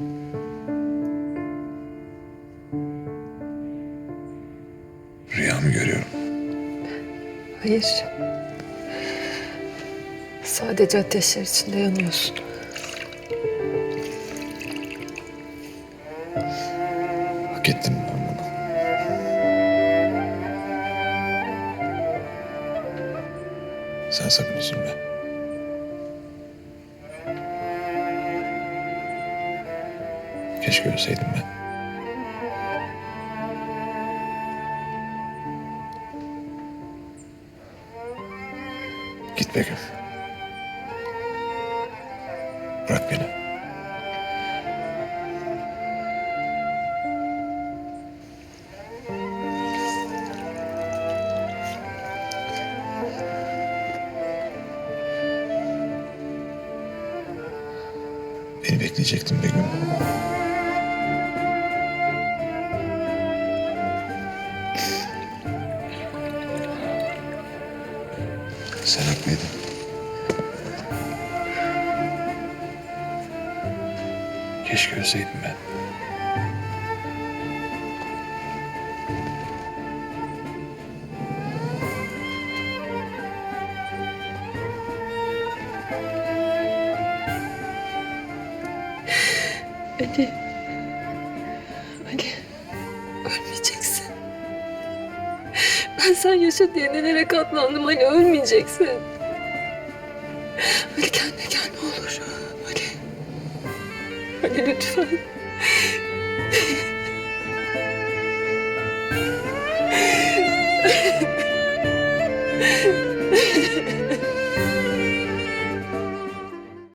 Rüya mı görüyorum? Hayır. Sadece ateşler içinde yanıyorsun. Hak ettim ben bunu. Sen sakın üzülme. Keşke ölseydim ben. Git Begüm. Bırak beni. Beni bekleyecektin Begüm. Sen haklıydın. Keşke ölseydim ben. Ali. Ali. Ben sen yaşa diye nelere katlandım Ali ölmeyeceksin. Ali kendine gel ne olur. Ali. Ali lütfen.